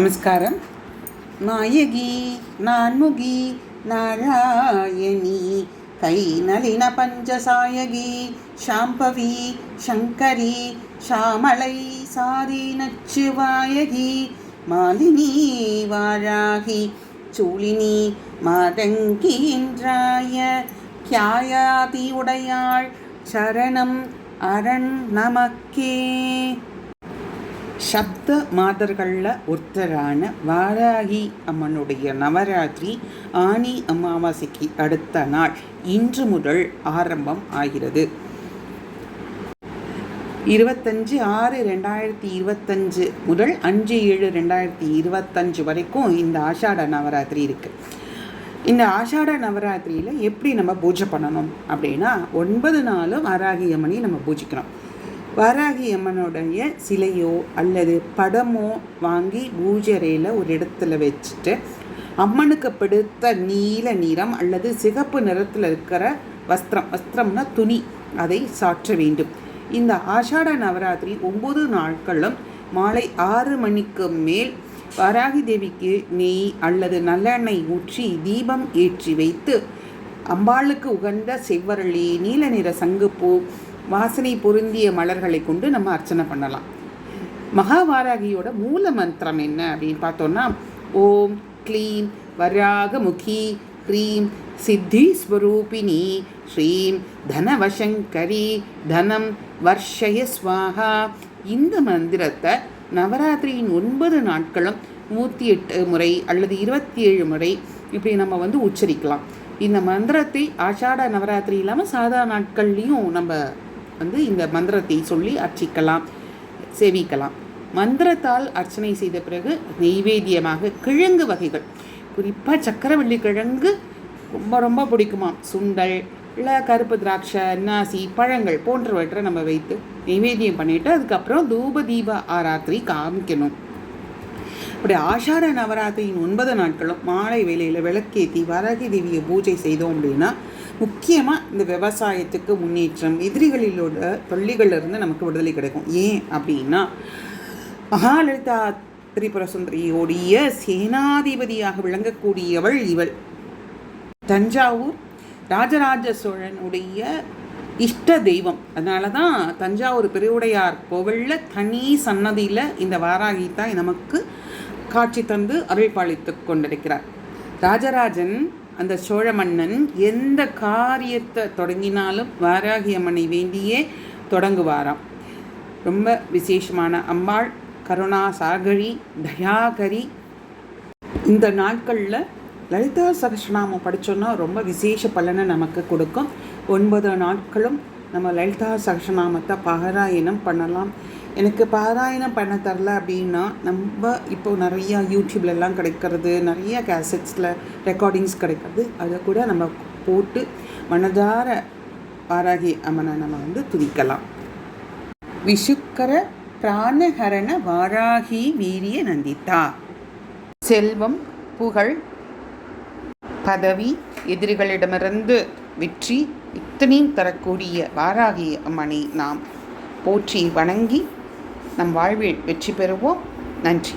நமஸ்காரம் நாயகி நான்முகி நாராயணி கை நளின பஞ்சசாயகி ஷாம்பவி சங்கரி ஷாமலை சாரி நச்சுவாயகி மாலினி வாராகி சூழினி மாதங்கி என்றாய கியாயாதி உடையாள் சரணம் அரண் நமக்கே சப்த மாதர்களில் ஒருத்தரான வாராகி அம்மனுடைய நவராத்திரி ஆனி அமாவாசைக்கு அடுத்த நாள் இன்று முதல் ஆரம்பம் ஆகிறது. இருபத்தஞ்சு ஆறு ரெண்டாயிரத்தி இருபத்தஞ்சு முதல் அஞ்சு ஏழு ரெண்டாயிரத்தி இருபத்தஞ்சு வரைக்கும் இந்த ஆஷாட நவராத்திரி இருக்குது இந்த ஆஷாட நவராத்திரியில் எப்படி நம்ம பூஜை பண்ணணும் அப்படின்னா ஒன்பது நாளும் வாராகி அம்மனையும் நம்ம பூஜிக்கிறோம் வராகி அம்மனுடைய சிலையோ அல்லது படமோ வாங்கி பூஜரையில் ஒரு இடத்துல வச்சுட்டு அம்மனுக்கு பிடித்த நீல நிறம் அல்லது சிகப்பு நிறத்தில் இருக்கிற வஸ்திரம். வஸ்திரம்னா துணி. அதை சாற்ற வேண்டும். இந்த ஆஷாட நவராத்திரி ஒம்பது நாட்களும் மாலை ஆறு மணிக்கு மேல் வாராகி தேவிக்கு நெய் அல்லது நல்லெண்ணெய் ஊற்றி தீபம் ஏற்றி வைத்து அம்பாளுக்கு உகந்த செவ்வரளி நீல நிற சங்குப்பூ வாசனை பொருந்திய மலர்களை கொண்டு நம்ம அர்ச்சனை பண்ணலாம். மகாவாராகியோட மூல மந்திரம் என்ன அப்படின்னு பார்த்தோன்னா ஓம் க்ளீம் வராகமுகி ஹ்ரீம் சித்திஸ்வரூபிணி ஸ்ரீம் தனவசங்கரி தனம் வர்ஷய ஸ்வாகா இந்த மந்திரத்தை நவராத்திரியின் ஒன்பது நாட்களும் நூற்றி எட்டு முறை அல்லது இருபத்தி ஏழு முறை இப்படி நம்ம வந்து உச்சரிக்கலாம். இந்த மந்திரத்தை ஆஷாட நவராத்திரி இல்லாமல் சாதா நாட்கள்லேயும் நம்ம வந்து இந்த மந்திரத்தை சொல்லி அர்ச்சிக்கலாம் சேவிக்கலாம். மந்திரத்தால் அர்ச்சனை செய்த பிறகு நெய்வேத்தியமாக கிழங்கு வகைகள் குறிப்பாக சக்கரவள்ளி கிழங்கு ரொம்ப ரொம்ப பிடிக்குமாம் சுண்டல் இல்லை கருப்பு திராட்சை நாசி பழங்கள் போன்றவற்றை நம்ம வைத்து நைவேத்தியம் பண்ணிவிட்டு அதுக்கப்புறம் தூப தீப ஆராத்திரி காமிக்கணும். அப்படி ஆஷாட நவராத்திரியின் ஒன்பது நாட்களும் மாலை வேலையில் விளக்கேற்றி வரகி தேவியை பூஜை செய்தோம் அப்படின்னா முக்கியமாக இந்த விவசாயத்துக்கு முன்னேற்றம் எதிரிகளிலோட தொல்லிகளிலிருந்து நமக்கு விடுதலை கிடைக்கும். ஏன் அப்படின்னா மகாலலிதா திரிபுர சுந்தரியோடைய சேனாதிபதியாக விளங்கக்கூடியவள் இவள். தஞ்சாவூர் ராஜராஜ சோழனுடைய இஷ்ட தெய்வம். அதனால தான் தஞ்சாவூர் பெருவுடையார் கோவிலில் தனி சன்னதியில் இந்த வாராகி நமக்கு காட்சி தந்து அருள்பாளித்து கொண்டிருக்கிறார். ராஜராஜன் அந்த சோழ மன்னன் எந்த காரியத்தை தொடங்கினாலும் வாராகி அம்மனை வேண்டியே தொடங்குவாராம். ரொம்ப விசேஷமான அம்பாள் கருணா சாகரி தயாகரி. இந்த நாட்களில் லலிதா சகஸ்ரநாமம் படித்தோன்னா ரொம்ப விசேஷ பலனை நமக்கு கொடுக்கும். ஒன்பது நாட்களும் நம்ம லலிதா சகஸ்ரநாமத்தை பாராயணம் பண்ணலாம். எனக்கு பாராயணம் பண்ண தரல அப்படின்னா நம்ம இப்போ நிறையா யூடியூப்லலாம் கிடைக்கிறது நிறைய கேசட்ஸில் ரெக்கார்டிங்ஸ் கிடைக்கிறது அதை கூட நம்ம போட்டு மனதார பாராகி அம்மனை நம்ம வந்து துதிக்கலாம். விஷுக்கர பிராணஹரண வாராகி வீரிய நந்திதா செல்வம் புகழ் பதவி எதிரிகளிடமிருந்து வெற்றி இத்தனையும் தரக்கூடிய வாராகி அம்மனை நாம் போற்றி வணங்கி நம் வாழ்வில் வெற்றி பெறுவோம். நன்றி.